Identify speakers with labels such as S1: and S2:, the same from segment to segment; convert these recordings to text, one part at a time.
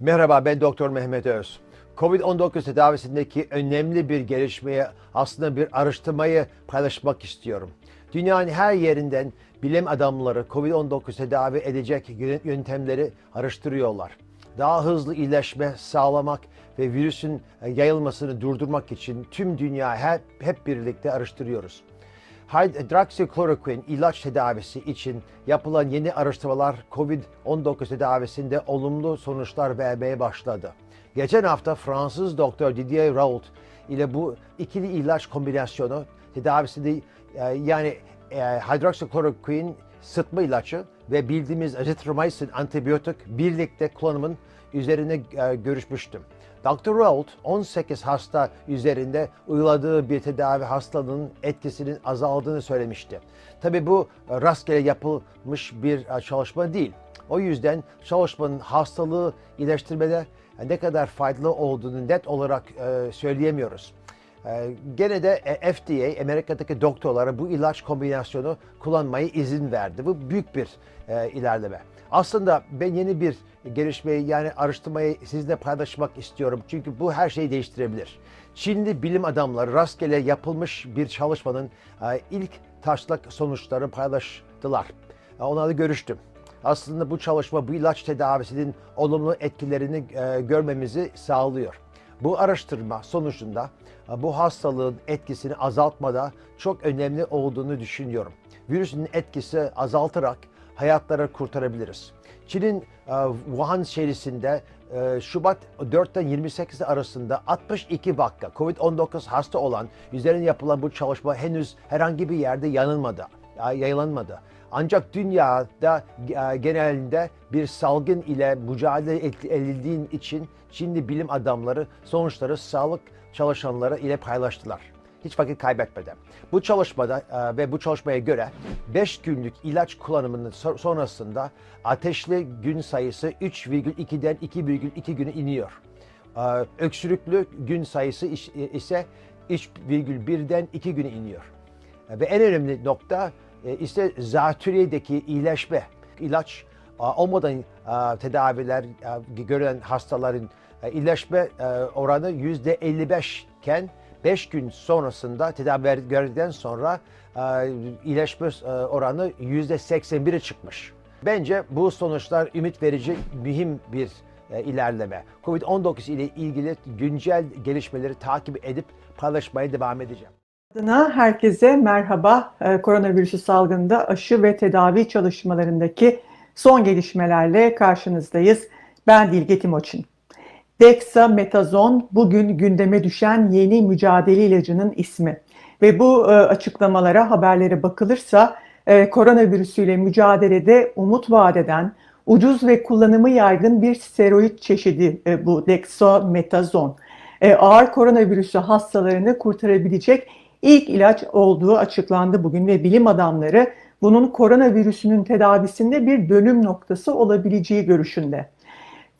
S1: Merhaba ben Doktor Mehmet Öz. Covid-19 tedavisindeki önemli bir gelişmeyi aslında bir araştırmayı paylaşmak istiyorum. Dünyanın her yerinden bilim adamları Covid-19 tedavi edecek yö- yöntemleri araştırıyorlar. Daha hızlı iyileşme sağlamak ve virüsün e, yayılmasını durdurmak için tüm dünya hep, hep birlikte araştırıyoruz. Hidroksikloroquin ilaç tedavisi için yapılan yeni araştırmalar COVID-19 tedavisinde olumlu sonuçlar vermeye başladı. Geçen hafta Fransız doktor Didier Raoult ile bu ikili ilaç kombinasyonu tedavisinde e, yani e, hidroksikloroquin sıtma ilacı ve bildiğimiz azithromycin antibiyotik birlikte kullanımın üzerine e, görüşmüştüm. Dr. Raoult 18 hasta üzerinde uyguladığı bir tedavi hastalığının etkisinin azaldığını söylemişti. Tabi bu e, rastgele yapılmış bir e, çalışma değil. O yüzden çalışmanın hastalığı iyileştirmede e, ne kadar faydalı olduğunu net olarak e, söyleyemiyoruz. Ee, gene de e, FDA Amerika'daki doktorlara bu ilaç kombinasyonu kullanmayı izin verdi. Bu büyük bir e, ilerleme. Aslında ben yeni bir gelişmeyi yani araştırmayı sizinle paylaşmak istiyorum. Çünkü bu her şeyi değiştirebilir. Çinli bilim adamları rastgele yapılmış bir çalışmanın e, ilk taşlak sonuçları paylaştılar. E, Onlarla görüştüm. Aslında bu çalışma bu ilaç tedavisinin olumlu etkilerini e, görmemizi sağlıyor. Bu araştırma sonucunda bu hastalığın etkisini azaltmada çok önemli olduğunu düşünüyorum. Virüsün etkisi azaltarak hayatları kurtarabiliriz. Çin'in e, Wuhan şehrisinde e, Şubat 4'ten 28 arasında 62 vaka COVID-19 hasta olan üzerine yapılan bu çalışma henüz herhangi bir yerde yanılmadı, yayınlanmadı. Ancak dünyada e, genelinde bir salgın ile mücadele edildiği için Çinli bilim adamları sonuçları sağlık çalışanları ile paylaştılar. Hiç vakit kaybetmeden. Bu çalışmada e, ve bu çalışmaya göre 5 günlük ilaç kullanımının so- sonrasında ateşli gün sayısı 3,2'den 2,2 güne iniyor. E, Öksürüklü gün sayısı iş- ise 3,1'den 2 güne iniyor. Ve en önemli nokta e, ise zatürredeki iyileşme. İlaç e, olmadan e, tedaviler e, görülen hastaların e, iyileşme e, oranı yüzde 55 iken 5 gün sonrasında tedavi gördükten sonra e, iyileşme e, oranı yüzde 81'e çıkmış. Bence bu sonuçlar ümit verici mühim bir e, ilerleme. Covid-19 ile ilgili güncel gelişmeleri takip edip paylaşmaya devam edeceğim.
S2: Adına herkese merhaba. Ee, Koronavirüsü salgında aşı ve tedavi çalışmalarındaki son gelişmelerle karşınızdayız. Ben Dilge Timoçin. Dexamethasone bugün gündeme düşen yeni mücadele ilacının ismi. Ve bu e, açıklamalara, haberlere bakılırsa e, koronavirüsüyle mücadelede umut vadeden ucuz ve kullanımı yaygın bir steroid çeşidi e, bu dexamethasone. E, ağır koronavirüsü hastalarını kurtarabilecek ilk ilaç olduğu açıklandı bugün ve bilim adamları bunun koronavirüsünün tedavisinde bir dönüm noktası olabileceği görüşünde.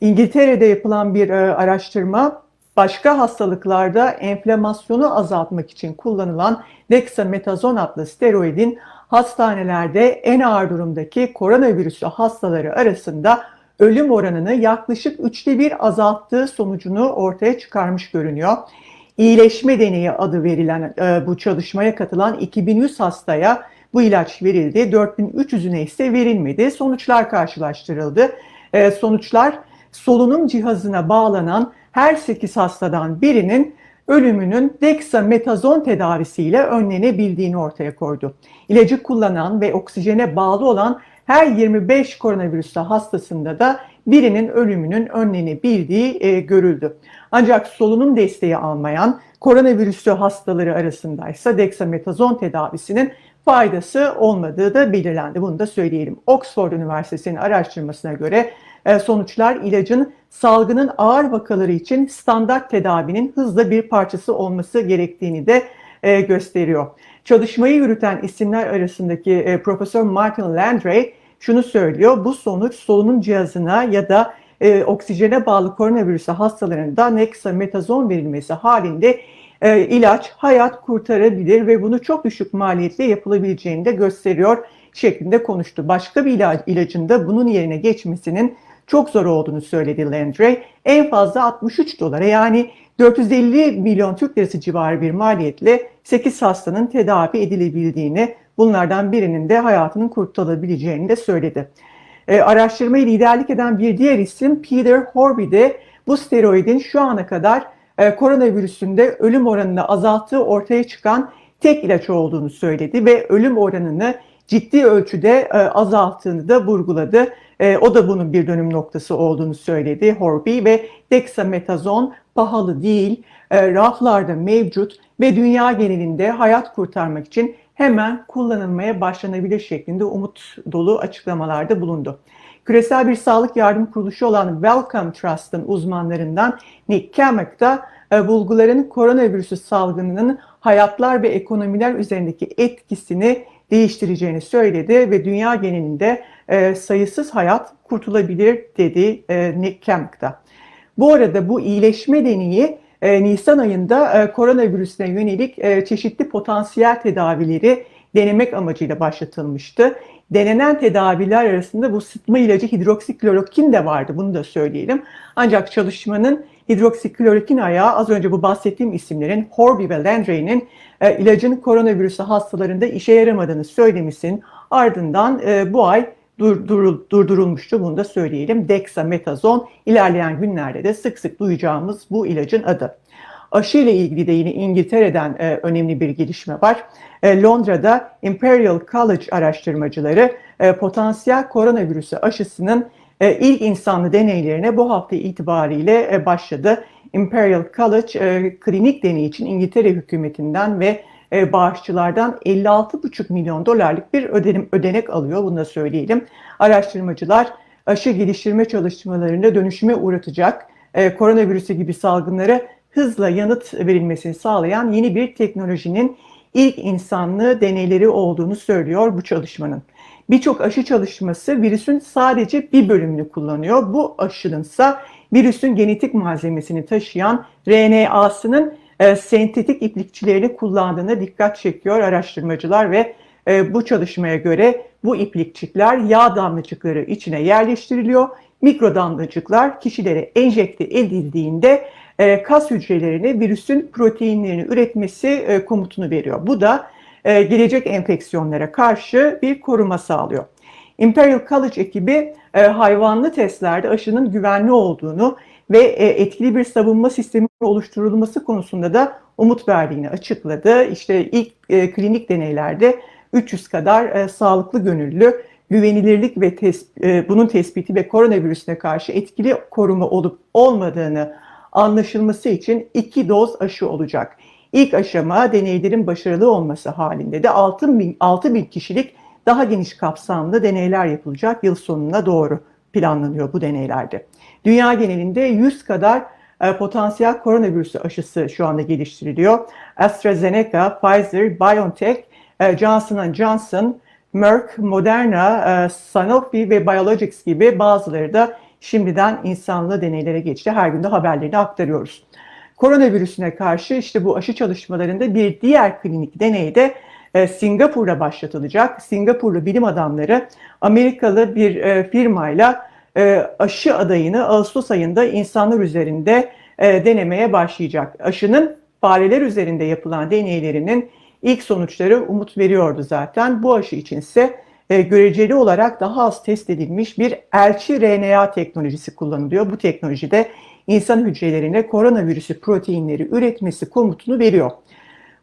S2: İngiltere'de yapılan bir e, araştırma başka hastalıklarda enflamasyonu azaltmak için kullanılan dexamethasone adlı steroidin hastanelerde en ağır durumdaki koronavirüsü hastaları arasında ölüm oranını yaklaşık üçte bir azalttığı sonucunu ortaya çıkarmış görünüyor. İyileşme deneyi adı verilen e, bu çalışmaya katılan 2100 hastaya bu ilaç verildi. 4300'üne ise verilmedi. Sonuçlar karşılaştırıldı. E, sonuçlar solunum cihazına bağlanan her 8 hastadan birinin ölümünün dexamethasone tedavisiyle önlenebildiğini ortaya koydu. İlacı kullanan ve oksijene bağlı olan her 25 koronavirüsü hastasında da birinin ölümünün önlenebildiği e, görüldü. Ancak solunum desteği almayan koronavirüsü hastaları arasındaysa dexamethasone tedavisinin faydası olmadığı da belirlendi. Bunu da söyleyelim. Oxford Üniversitesi'nin araştırmasına göre sonuçlar ilacın salgının ağır vakaları için standart tedavinin hızla bir parçası olması gerektiğini de e, gösteriyor. Çalışmayı yürüten isimler arasındaki e, Profesör Martin Landray şunu söylüyor. Bu sonuç solunum cihazına ya da e, oksijene bağlı koronavirüsü hastalarında dexamethasone verilmesi halinde e, ilaç hayat kurtarabilir ve bunu çok düşük maliyetle yapılabileceğini de gösteriyor şeklinde konuştu. Başka bir ilacın da bunun yerine geçmesinin çok zor olduğunu söyledi Landry. En fazla 63 dolara yani 450 milyon Türk lirası civarı bir maliyetle 8 hastanın tedavi edilebildiğini, bunlardan birinin de hayatının kurtulabileceğini de söyledi. E, araştırmayı liderlik eden bir diğer isim Peter Horby de bu steroidin şu ana kadar e, koronavirüsünde ölüm oranını azalttığı ortaya çıkan tek ilaç olduğunu söyledi ve ölüm oranını ciddi ölçüde e, azalttığını da vurguladı. E, o da bunun bir dönüm noktası olduğunu söyledi Horby ve dexamethasone pahalı değil, e, raflarda mevcut ve dünya genelinde hayat kurtarmak için hemen kullanılmaya başlanabilir şeklinde umut dolu açıklamalarda bulundu. Küresel bir sağlık yardım kuruluşu olan Wellcome Trust'ın uzmanlarından Nick Kamek da e, bulguların koronavirüsü salgınının hayatlar ve ekonomiler üzerindeki etkisini değiştireceğini söyledi ve dünya genelinde e, sayısız hayat kurtulabilir dedi e, Nick Kamek da. Bu arada bu iyileşme deneyi e, Nisan ayında e, koronavirüsüne yönelik e, çeşitli potansiyel tedavileri denemek amacıyla başlatılmıştı. Denenen tedaviler arasında bu sıtma ilacı hidroksiklorokin de vardı. Bunu da söyleyelim. Ancak çalışmanın hidroksiklorokin ayağı az önce bu bahsettiğim isimlerin Horby ve Landry'nin e, ilacın koronavirüsü hastalarında işe yaramadığını söylemişsin. Ardından e, bu ay dur, dur, durdurulmuştu. Bunu da söyleyelim. Dexamethasone ilerleyen günlerde de sık sık duyacağımız bu ilacın adı. Aşı ile ilgili de yine İngiltere'den e, önemli bir gelişme var. E, Londra'da Imperial College araştırmacıları e, potansiyel koronavirüsü aşısının e, ilk insanlı deneylerine bu hafta itibariyle e, başladı. Imperial College e, klinik deney için İngiltere hükümetinden ve e, bağışçılardan 56,5 milyon dolarlık bir ödenim, ödenek alıyor. Bunu da söyleyelim. Araştırmacılar aşı geliştirme çalışmalarında dönüşüme uğratacak e, koronavirüsü gibi salgınlara hızla yanıt verilmesini sağlayan yeni bir teknolojinin ilk insanlı deneyleri olduğunu söylüyor bu çalışmanın. Birçok aşı çalışması virüsün sadece bir bölümünü kullanıyor. Bu aşının ise virüsün genetik malzemesini taşıyan RNA'sının e, sentetik iplikçilerini kullandığına dikkat çekiyor araştırmacılar ve e, bu çalışmaya göre bu iplikçikler yağ damlacıkları içine yerleştiriliyor. Mikro damlacıklar kişilere enjekte edildiğinde e, kas hücrelerine virüsün proteinlerini üretmesi e, komutunu veriyor. Bu da e, gelecek enfeksiyonlara karşı bir koruma sağlıyor. Imperial College ekibi e, hayvanlı testlerde aşının güvenli olduğunu ve e, etkili bir savunma sistemi oluşturulması konusunda da umut verdiğini açıkladı. İşte ilk e, klinik deneylerde 300 kadar e, sağlıklı gönüllü güvenilirlik ve bunun tespiti ve koronavirüsüne karşı etkili koruma olup olmadığını anlaşılması için iki doz aşı olacak. İlk aşama deneylerin başarılı olması halinde de 6 bin, 6 bin kişilik daha geniş kapsamlı deneyler yapılacak yıl sonuna doğru planlanıyor bu deneylerde. Dünya genelinde 100 kadar e, potansiyel koronavirüsü aşısı şu anda geliştiriliyor. AstraZeneca, Pfizer, BioNTech, e, Johnson Johnson, Merck, Moderna, e, Sanofi ve Biologics gibi bazıları da şimdiden insanlı deneylere geçti. Her gün de haberlerini aktarıyoruz. Koronavirüsüne karşı işte bu aşı çalışmalarında bir diğer klinik deneyde e, Singapur'da başlatılacak. Singapurlu bilim adamları Amerikalı bir firmayla aşı adayını Ağustos ayında insanlar üzerinde e, denemeye başlayacak. Aşının fareler üzerinde yapılan deneylerinin ilk sonuçları umut veriyordu zaten. Bu aşı için ise e, göreceli olarak daha az test edilmiş bir elçi RNA teknolojisi kullanılıyor. Bu teknolojide insan hücrelerine koronavirüsü proteinleri üretmesi komutunu veriyor.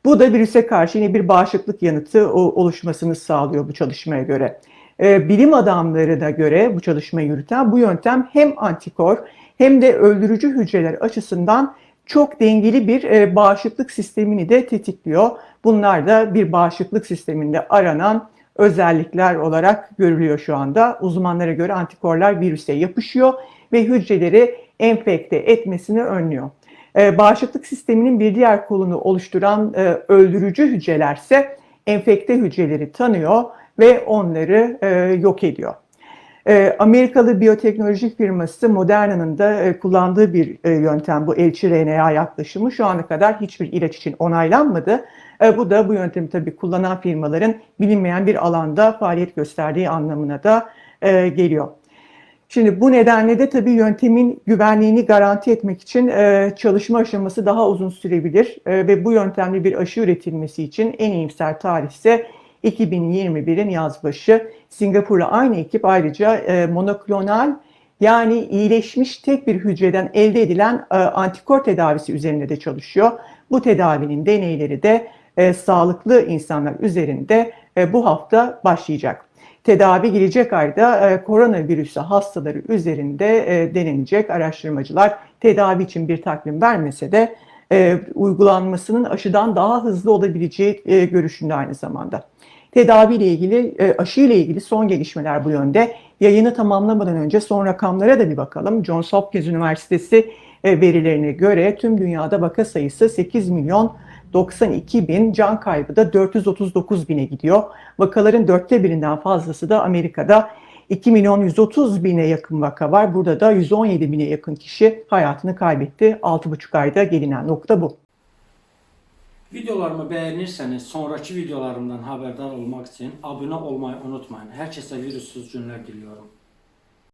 S2: Bu da virüse karşı yine bir bağışıklık yanıtı oluşmasını sağlıyor bu çalışmaya göre. E, bilim adamlarına göre bu çalışmayı yürüten bu yöntem hem antikor hem de öldürücü hücreler açısından çok dengeli bir e, bağışıklık sistemini de tetikliyor. Bunlar da bir bağışıklık sisteminde aranan özellikler olarak görülüyor şu anda. Uzmanlara göre antikorlar virüse yapışıyor ve hücreleri enfekte etmesini önlüyor. Ee, bağışıklık sisteminin bir diğer kolunu oluşturan e, öldürücü hücrelerse enfekte hücreleri tanıyor ve onları e, yok ediyor. E, Amerikalı biyoteknoloji firması Moderna'nın da kullandığı bir yöntem bu elçi RNA yaklaşımı. Şu ana kadar hiçbir ilaç için onaylanmadı. Bu da bu yöntemi tabii kullanan firmaların bilinmeyen bir alanda faaliyet gösterdiği anlamına da geliyor. Şimdi bu nedenle de tabii yöntemin güvenliğini garanti etmek için e, çalışma aşaması daha uzun sürebilir E, ve bu yöntemli bir aşı üretilmesi için en iyimser tarih ise 2021'in yaz başı. Singapur'la aynı ekip ayrıca e, monoklonal yani iyileşmiş tek bir hücreden elde edilen e, antikor tedavisi üzerinde de çalışıyor. Bu tedavinin deneyleri de e, sağlıklı insanlar üzerinde e, bu hafta başlayacak. Tedavi gelecek ayda e, koronavirüsü hastaları üzerinde e, denenecek. Araştırmacılar tedavi için bir takvim vermese de e, uygulanmasının aşıdan daha hızlı olabileceği e, görüşünde aynı zamanda. Tedavi ile ilgili, e, aşı ile ilgili son gelişmeler bu yönde. Yayını tamamlamadan önce son rakamlara da bir bakalım. Johns Hopkins Üniversitesi e, verilerine göre tüm dünyada vaka sayısı 8 milyon 92 bin, can kaybı da 439 bine gidiyor. Vakaların dörtte birinden fazlası da Amerika'da 2 milyon 130 bine yakın vaka var. Burada da 117 bine yakın kişi hayatını kaybetti. 6,5 ayda gelinen nokta bu.
S3: Videolarımı beğenirseniz sonraki videolarımdan haberdar olmak için abone olmayı unutmayın. Herkese virüsüz günler diliyorum.